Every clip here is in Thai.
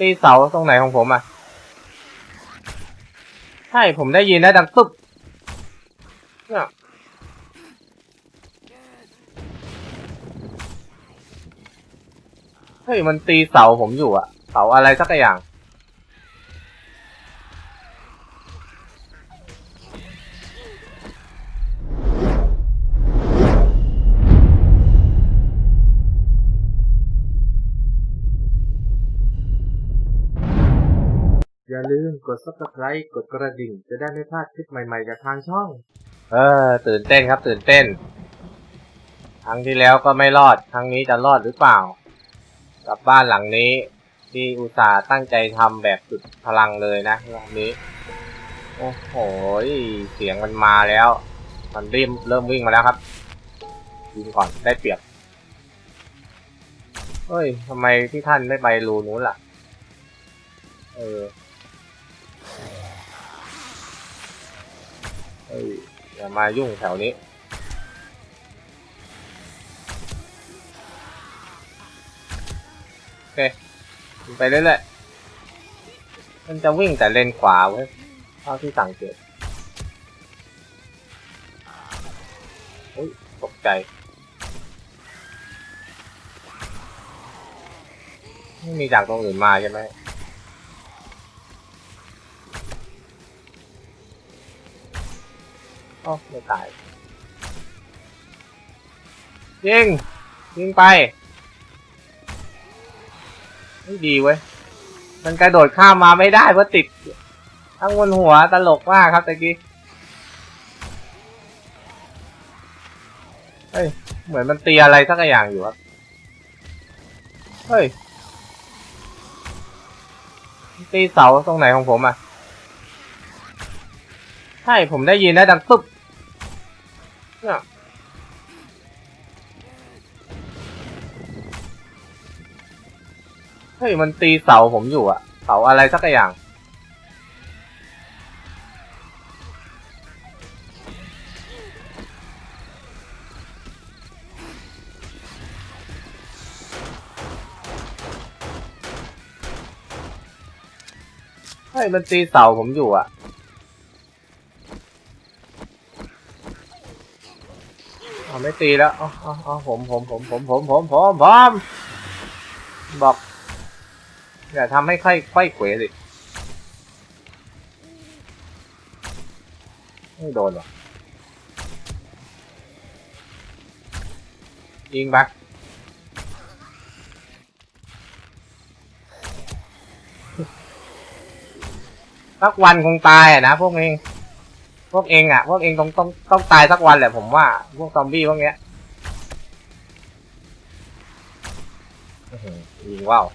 ตีเสาตรงไหนของผมอะ ใช่ ผมได้ยินนะดังตุ๊บเนี่ยเฮ้ย มันตีเสาผมอยู่อะ เสาอะไรสักอย่าง กด subscribe กดกระดิ่ง จะได้ไม่พลาดคลิปใหม่ๆจากทางช่อง เออ ตื่นเต้นครับ ตื่นเต้น ครั้งที่แล้วก็ไม่รอด ครั้งนี้จะรอดหรือเปล่า กับบ้านหลังนี้ ที่อุตส่าห์ตั้งใจทำแบบสุดพลังเลยนะรอบนี้ โอ้โห เสียงมันมาแล้ว มันเริ่มเริ่มวิ่งมาแล้วครับยิงก่อนได้เปรียบเฮ้ยทำไมที่ท่านไม่ไปรูนู้นล่ะ เออ อย่ามายุ่งแถวนี้ โอเคไปเรื่อยๆมันจะวิ่งแต่เลนขวาเว้ยเท่าที่สังเกตเฮ้ยตกใจไม่มีจากตรงอื่นมาใช่ไหม อ้ไม่ตายยิงยิงไปไม่ดีเว้ย มันกระโดดข้ามมาไม่ได้เพราะติดทั้งบนหัวตลกมากครับตะกี้ เฮ้ย เหมือนมันตีอะไรสักอย่างอยู่ครับ เฮ้ย ตีเสาตรงไหนของผมอะ ใช่ ผมได้ยินนะดังตุ๊บ เนี่ยเฮ้ยมันตีเสาผมอยู่อะเสาอะไรสักอย่างเฮ้ยมันตีเสาผมอยู่อะ ไม่ตีแล้วอ๋ออ๋อผมผมผมผมผมผมผมผมบอกอย่าทำให้ค่อยค่อยเขวสิไม่โดนหรอยิงบักสักวันคงตายอะนะพวกเอง พวกเองอะ พวกเองต้องต้องต้องตายสักวันแหละผมว่า พวกซอมบี้พวกเนี้ยยิงว่าว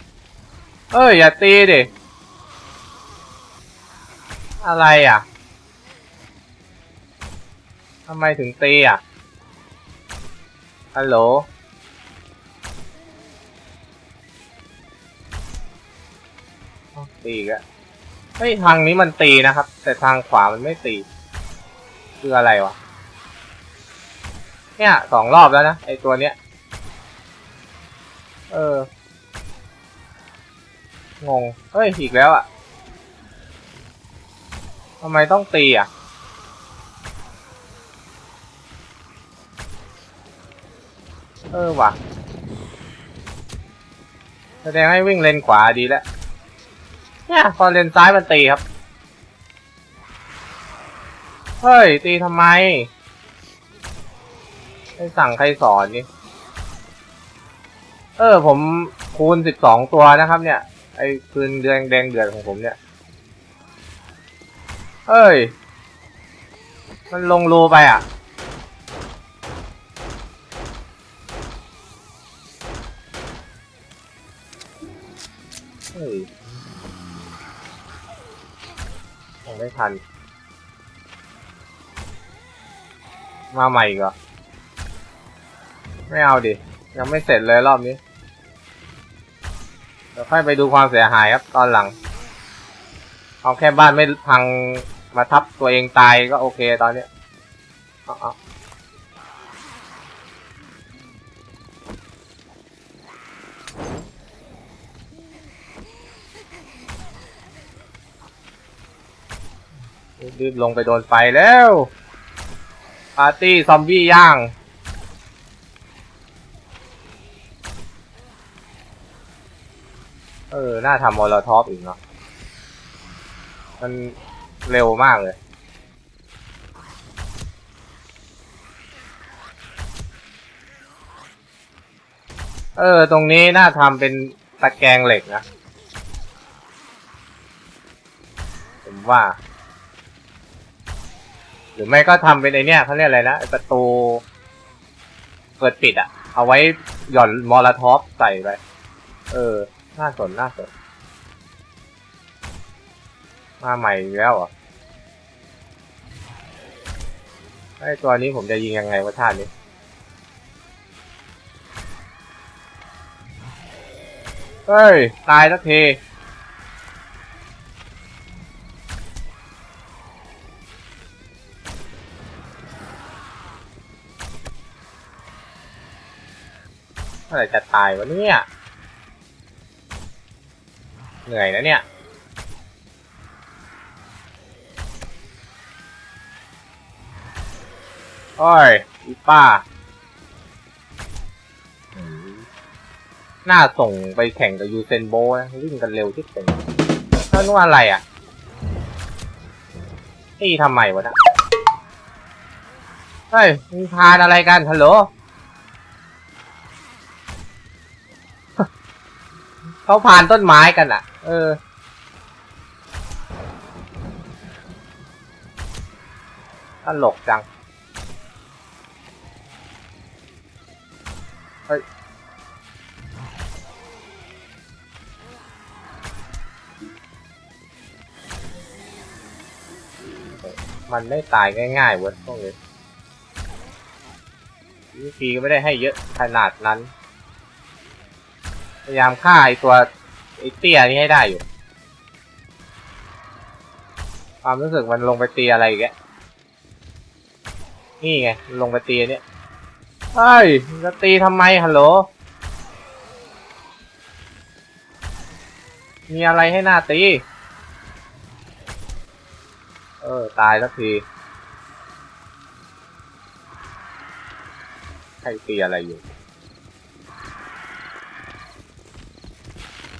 เอ้ย อย่าตีดิ อะไรอะทำไมถึงตีอะ ฮัลโหล ตีอีกแล้วเฮ้ย ทางนี้มันตีนะครับ แต่ทางขวามันไม่ตี คืออะไรวะ เนี่ยสองรอบแล้วนะไอตัวเนี้ย เออ งง เฮ้ย อีกแล้วอะ่ะทำไมต้องตีอะ เออว่ะ แสดงให้วิ่งเลนขวาดีแล้ว เนี่ยพอเลนซ้ายมันตีครับ เฮ้ย ตีทำไมใครสั่งใครสอนนี่ เออ ผมคูณสิบสองตัวนะครับ เนี่ย ไอ้คืนเดือนแดงเดือดของผมเนี่ย เอ้ย มันลงรูไปอะ เฮ้ยยังไม่ทัน มาใหม่อีกเหรอ ไม่เอาดิ ยังไม่เสร็จเลยรอบนี้ เดี๋ยวค่อยไปดูความเสียหายครับตอนหลัง เอาแค่บ้านไม่พังมาทับตัวเองตายก็โอเคตอนเนี้ยเอาเอลงไปโดนไฟแล้ว ปาร์ตี้ซอมบี้ย่าง เออ น่าทำมอลท็อปอีกเนาะ มันเร็วมากเลย เออ ตรงนี้น่าทำเป็นตะแกรงเหล็กนะ ผมว่า หรือไม่ก็ทำเป็นไอเนี้ยเขาเรียกอะไรนะประตูเปิดปิดอะเอาไว้หย่อนมอลท็อปใส่ไป เออ น่าสนน่าสน มาใหม่แล้วเหรอไอตัวนี้ผมจะยิงยังไงวะท่านี้ เฮ้ย ตายสักที มื่อไหร่จะตายวะเนี่ย เหนื่อยนะเนี่ย โอ้ยอีป้าอืมน่าส่งไปแข่งกับยูเซนโบนะวิ่งกันเร็วที่สุดนั่นว่าอะไรอะนี่ทำไมวะนะเฮ้ยมึงพานอะไรกันฮัลโหล เขาพานต้นไม้กันอะ เออ ตลกจัง เฮ้ย มันไม่ตายง่ายๆเว้ยพวกนี้วิธีก็ไม่ได้ให้เยอะขนาดนั้น พยายามฆ่าไอตัวไอเตี้ยนี้ให้ได้อยู่ ความรู้สึกมันลงไปตีอะไรอีกแกนี่ไงลงไปตีเนี่ยเฮ้ยจะตีทำไมฮัลโหล มีอะไรให้หน้าตี เออ ตายสักที ใครตีอะไรอยู่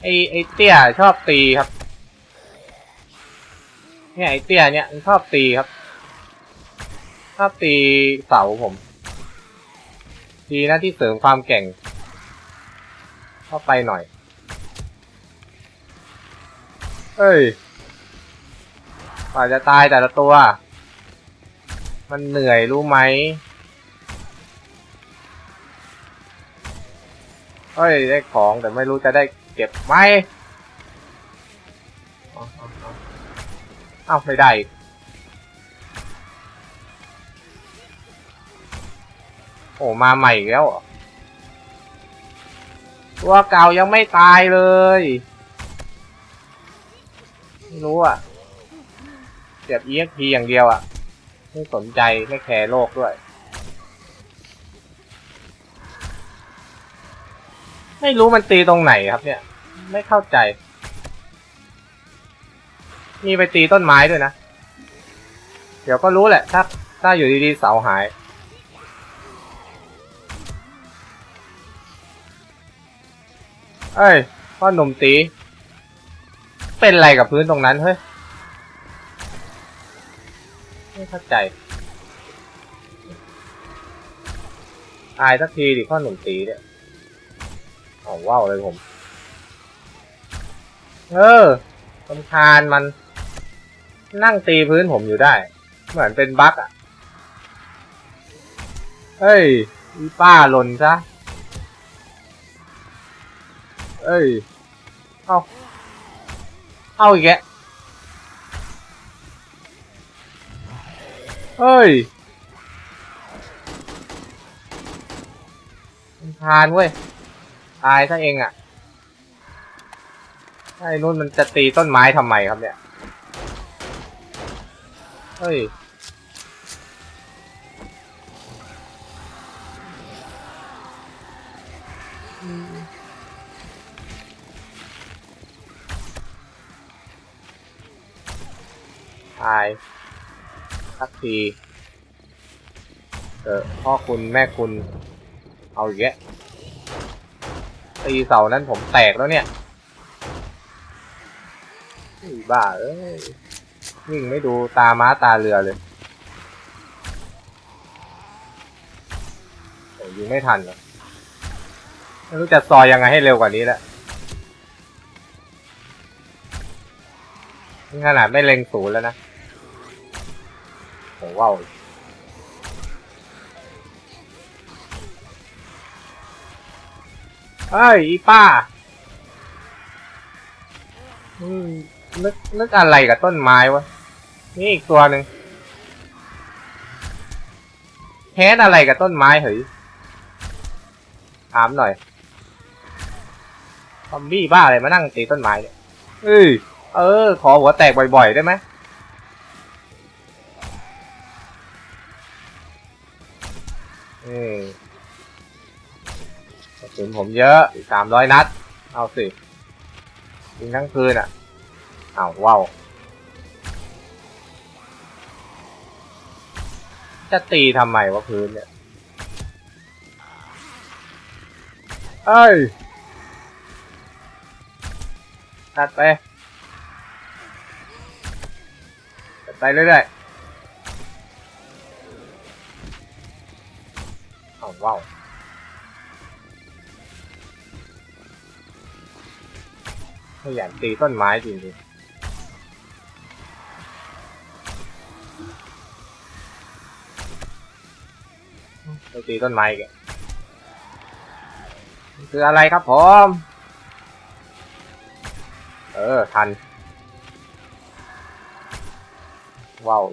ไอไอเตี้ยชอบตีครับ เนี่ยไอเตี้ยเนี่ยมันชอบตีครับ ชอบตีเสาผม ดีนะที่เสริมความแก่ง เข้าไปหน่อย เอ้ยกว่าจะตายแต่ละตัว มันเหนื่อยรู้ไหมเฮ้ยได้ของแต่ไม่รู้จะได้ เก็บไหมเอาเอาเอาเอ้าไม่ได้โอ้มาใหม่แล้วตัวเก่ายังไม่ตายเลยไม่รู้อะเก็บ EXP อย่างเดียวอะ ไม่สนใจไม่แคร์โลกด้วย ไม่รู้มันตีตรงไหนครับเนี่ย ไม่เข้าใจ มีไปตีต้นไม้ด้วยนะ เดี๋ยวก็รู้แหละ ถ้าถ้าอยู่ดีๆเสาหาย เอ้ยพ่อหนุ่มตี เป็นอะไรกับพื้นตรงนั้นเฮ้ย ไม่เข้าใจตายสักทีดิพ่อหนุ่มตีเนี่ยอ๋อว้าวเลยผม เออสำคาญมัน นั่งตีพื้นผมอยู่ได้ เหมือนเป็นบั๊กอะ เฮ้ยอีป้าหล่นซะ เอ้ย เอาเอาอีกแกเฮ้ยมันทานเว้ย ตายซะเองอะ ไอ้นู่นมันจะตีต้นไม้ทำไมครับเนี่ย เฮ้ย ตาย สักทีเออพ่อคุณแม่คุณ เอาอีกแยะตีเสานั้นผมแตกแล้วเนี่ย บ้าเอ้ยวิ่งไม่ดูตาม้าตาเรือเลยโอ้ยิงไม่ทันเหรอไม่รู้จะซอยยังไงให้เร็วกว่านี้แล้วนี่ขนาดไม่เล็งศูนย์แล้วนะโอ้ว้าวเอ้ยอีป้า อืม นึกนึกอะไรกับต้นไม้วะ นี่อีกตัวหนึ่งแค้นอะไรกับต้นไม้เหรอถามหน่อย ซอมบี้บ้าอะไรมานั่งตีต้นไม้เนี่ยเอ้ย เออ ขอหัวแตกบ่อยๆ ได้ไหมเออกระสุนผมเยอะสามร้อยนัด เอาสิยิงทั้งคืนอะ อ้าวว้าวจะตีทำไมวะพื้นเนี่ย เอ้ยตัดไปตัดไปเรื่อยๆอ้าวว้าวขยันตีต้นไม้จริงๆ ตีต้นไม้แกมันคืออะไรครับผมเออ ทัน ว้าว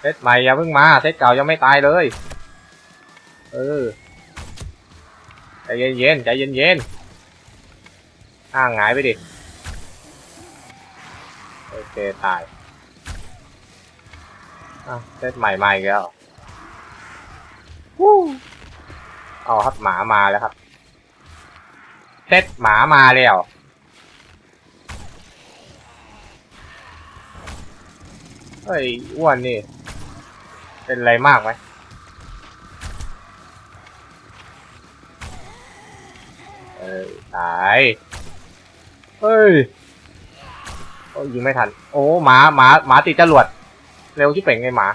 เซตใหม่อย่าเพิ่งมา เซตเก่ายังไม่ตายเลย เออ ใจเย็นๆ ใจเย็นๆอ้างหงายไปดิ โอเค ตาย อะเซตใหม่มาอีกแล้ววู้เอาครับหมามาแล้วครับเซตหมามาแล้วเฮ้ยอ้วนนี่ เป็นไรมากไหมเออตายเฮ้ยโอ้ยยิงไม่ทัน โอ้หมาหมาหมาติดจรวด เร็วที่เป่งไงหมา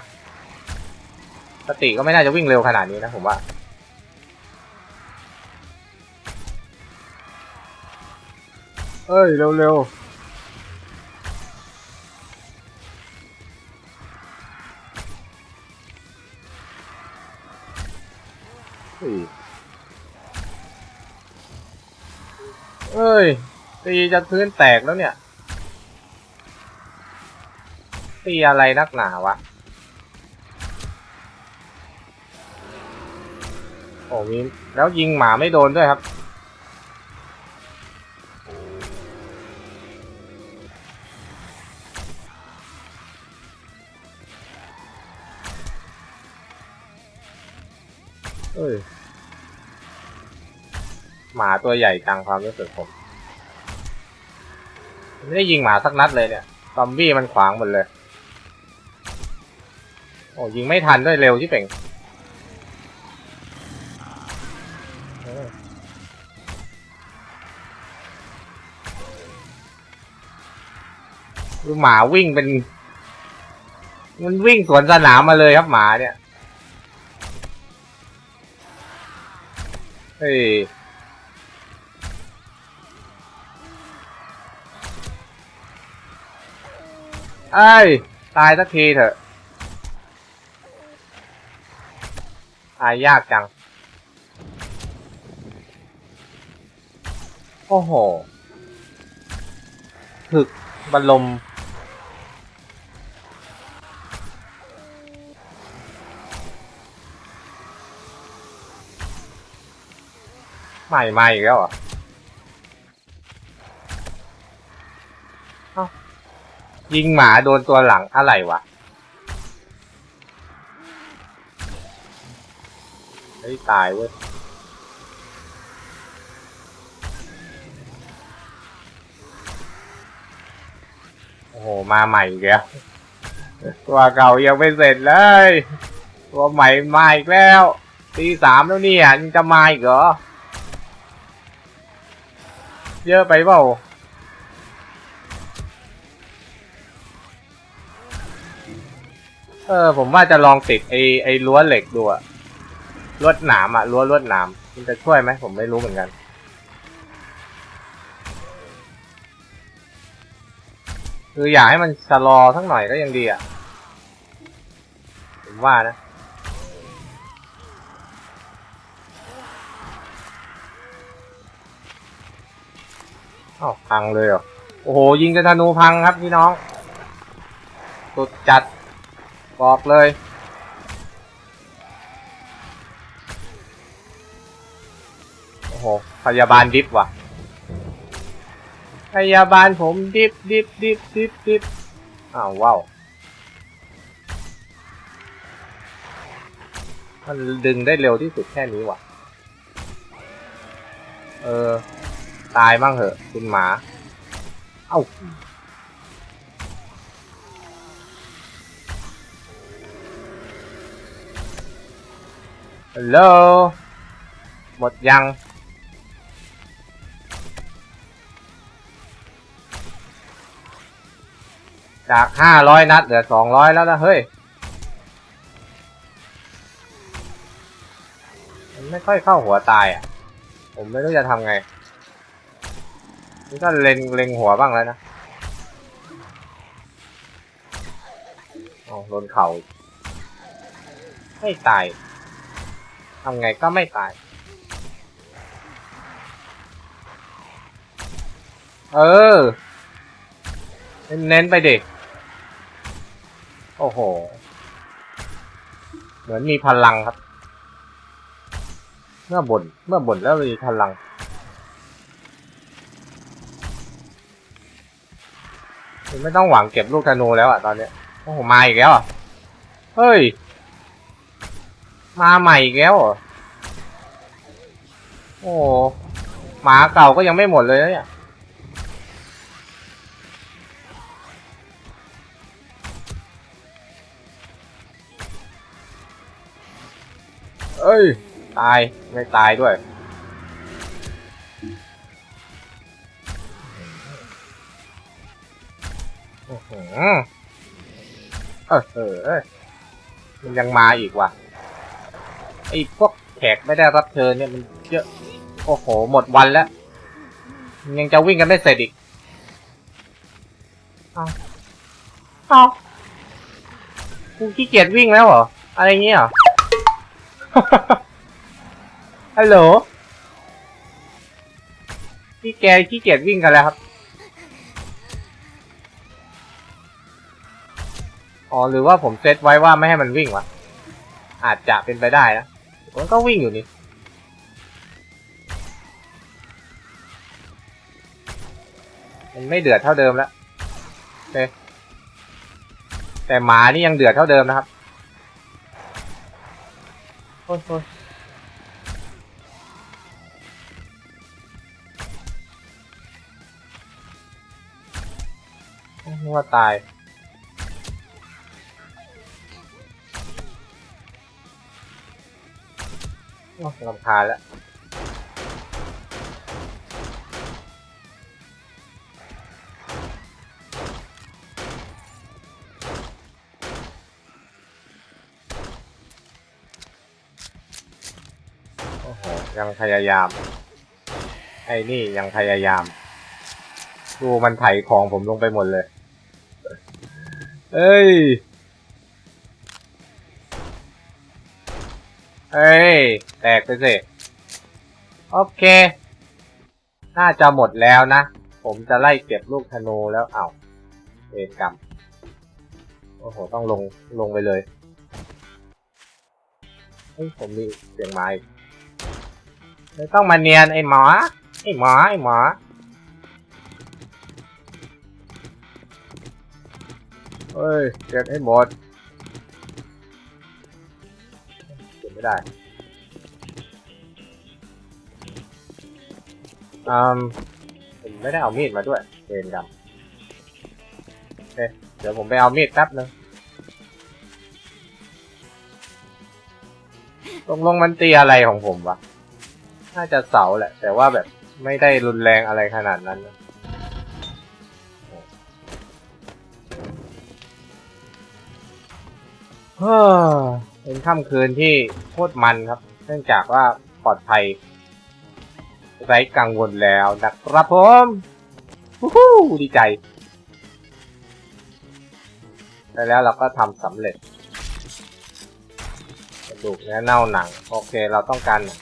สติก็ไม่น่าจะวิ่งเร็วขนาดนี้นะผมว่า เอ้ย เร็วเร็วเฮ้ยเอ้ยตีจะพื้นแตกแล้วเนี่ย ตีอะไรนักหนาวะ โอ้มีแล้วยิงหมาไม่โดนด้วยครับ เอ้ยหมาตัวใหญ่จังความรู้สึกผม ไม่ได้ยิงหมาสักนัดเลยเนี่ย ซอมบี้มันขวางหมดเลย โอ้ยิงไม่ทันด้วยเร็วที่เป่งดูหมาวิ่งเป็น มันวิ่งสวนสนามมาเลยครับหมาเนี่ย เฮ้ยไอ้ตายสักทีเถอะ ตายยากจัง โอ้โหถึกบรรลม ใหม่มาอีกแล้วหรอเอ้ายิงหมาโดนตัวหลังอะไรวะ ฮ้ยตายเว้ยโอ้โห มาใหม่อีกแล้วตัวเก่ายังไม่เสร็จเลย ตัวใหม่มาอีกแล้วตีสามแล้วเนี่ยยังจะมาอีกเหรอ เยอะไปเปล่าเออผมว่าจะลองติดไอ้ไอ้รั้วเหล็กดูอะ ลวดหนามอะรั้วลวดหนามมันจะช่วยไหมผมไม่รู้เหมือนกันคืออยากให้มันชะลอสักหน่อยก็ยังดีอะผมว่านะอ้าวพังเลยเหรอโอ้โห ยิงจะธนูพังครับพี่น้องสุดจัดบอกเลย โหพยาบาลดิฟว่ะ พยาบาลผมดิฟดิฟดิฟดิฟดิฟอ้าวว้าวมันดึงได้เร็วที่สุดแค่นี้ว่ะ เออ ตายบ้างเหอะ คุณหมา เอ้าฮัลโหลหมดยัง จากห้าร้อยนัดเหลือสองร้อยแล้วนะเฮ้ย มันไม่ค่อยเข้าหัวตายอะ ผมไม่รู้จะทำไง นี่ก็เล็งเล็งหัวบ้างแล้วนะโอ๋อโดนเข่าไม่ตาย ทำไงก็ไม่ตาย เออ เน้นไปดิ โอ้โห เหมือนมีพลังครับ เมื่อบ่นเมื่อบ่นแล้วมีพลัง ไม่ต้องหวังเก็บลูกธนูแล้วอะตอนเนี้ยโอ้โหมาอีกแล้วอะเฮ้ย มาใหม่อีกแล้วโอ้หหมาเก่าก็ยังไม่หมดเลยนะเนี่ย อ้ย ตาย ไม่ตายด้วย โอ้โหเออเออมันยังมาอีกว่ะ ไอ้พวกแขกไม่ได้รับเชิญเนี่ยมันเยอะ โอ้โห หมดวันแล้ว ยังจะวิ่งกันไม่เสร็จอีก เอาเอากูขี้เกียจวิ่งแล้วเหรอ อะไรเงี้ยเหรอ ฮัลโหลพี่แกขี้เกียจวิ่งกันแล้วครับ อ๋อหรือว่าผมเซตไว้ว่าไม่ให้มันวิ่งวะ อาจจะเป็นไปได้นะมันก็วิ่งอยู่นี่ มันไม่เดือดเท่าเดิมแล้วโอเคแต่หมานี่ยังเดือดเท่าเดิมนะครับ โอ้โหว่าตายโอ้ลำคาแล้ว ยังพยายาม ไอ้นี่ยังพยายาม ดูมันไถของผมลงไปหมดเลย เอ้ยเฮ้ย แตกไปสิโอเค น่าจะหมดแล้วนะ ผมจะไล่เก็บลูกธนูแล้วเอา้าเอกกรรม โอ้โห ต้องลง ลงไปเลย เฮ้ย ผมมีเสียงไม้ ไม่ต้องมาเนียนไอ้หมอ ไอ้หมอ ไอ้หมอ เฮ้ย เก็บให้หมด เก็บไม่ได้อืมผมไม่ได้เอามีดมาด้วยเวรกรรมเดี๋ยวผมไปเอามีดแป๊บนึงตรงลงมันตีอะไรของผมวะ น่าจะเสาแหละ แต่ว่าแบบไม่ได้รุนแรงอะไรขนาดนั้นนะเป็นค่ำคืนที่โคตรมันครับ เนื่องจากว่าปลอดภัย ไร้กังวลแล้วนะครับผมวู้ฮู้ดีใจได้แล้วเราก็ทำสำเร็จกระดูกเนื้อเน่าหนัง โอเคเราต้องการหนัง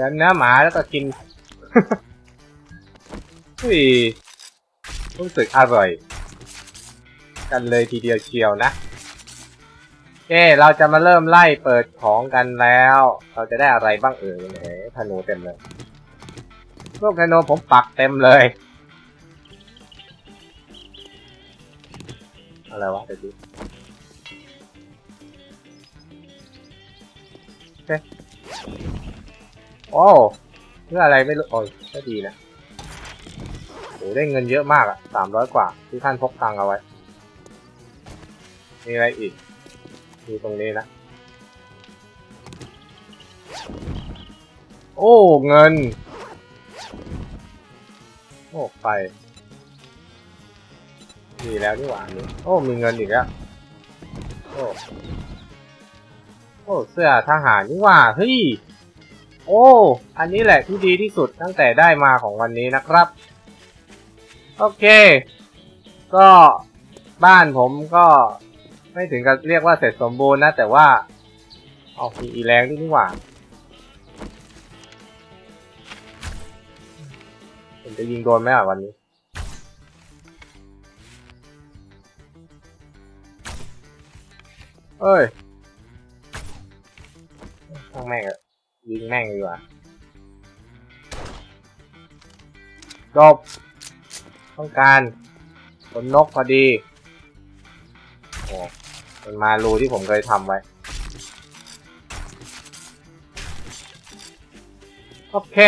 ดี๋ยวเนื้อหมาแล้วก็กินอุ้ยรู้สึกอร่อย กันเลยทีเดียวเชียวนะโอเคเราจะมาเริ่มไล่เปิดของกันแล้ว เราจะได้อะไรบ้างเอ่ยแหมธนูเต็มเลยลูกธนูผมปักเต็มเลย อะไรวะเดี๋ยวดูโอเค โอ้เพื่ออะไรไม่รู้โอ้ยก็ดีนะโอ้ได้เงินเยอะมากอะสามร้อยกว่า ที่ท่านพกตังเอาไว้ มีอะไรอีกมีตรงนี้นะ โอ้ เงิน โอ้ไป มีแล้วนี่หว่านี่โอ้ มีเงินอีกแล้ว โอ้ โอ้ เสื้อทหารนี่หว่า เฮ้ย โอ้ อันนี้แหละที่ดีที่สุดตั้งแต่ได้มาของวันนี้นะครับ โอเค ก็บ้านผมก็ไม่ถึงกับเรียกว่าเสร็จสมบูรณ์นะ แต่ว่าเอามีอีแรงด้วยนี่หว่าผมจะยิงโดนไหมอะวันนี้ เอ้ยช่างแม่งอะ ยิงแม่งดีกว่าจบต้องการขนนกพอดีโอ้มันมารูที่ผมเคยทำไว้โอเค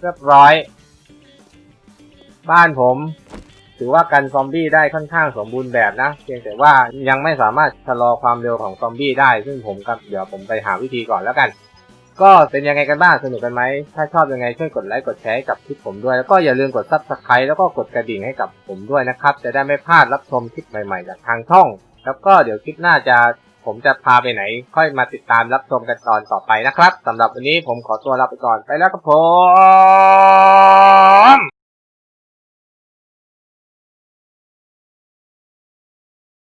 เรียบร้อย บ้านผม ถือว่ากันซอมบี้ได้ค่อนข้างสมบูรณ์แบบนะ เพียงแต่ว่ายังไม่สามารถชะลอความเร็วของซอมบี้ได้ ซึ่งผมกับเดี๋ยวผมไปหาวิธีก่อนแล้วกัน ก็เป็นยังไงกันบ้างสนุกกันไหม ถ้าชอบยังไงช่วยกดไลค์กดแชร์ให้กับคลิปผมด้วย แล้วก็อย่าลืมกด subscribe แล้วก็กดกระดิ่งให้กับผมด้วยนะครับ จะได้ไม่พลาดรับชมคลิปใหม่ๆจากทางช่อง แล้วก็เดี๋ยวคลิปหน้าจะผมจะพาไปไหน ค่อยมาติดตามรับชมกันตอนต่อไปนะครับสำหรับวันนี้ผมขอตัวลาไปก่อนไปแล้วครับผม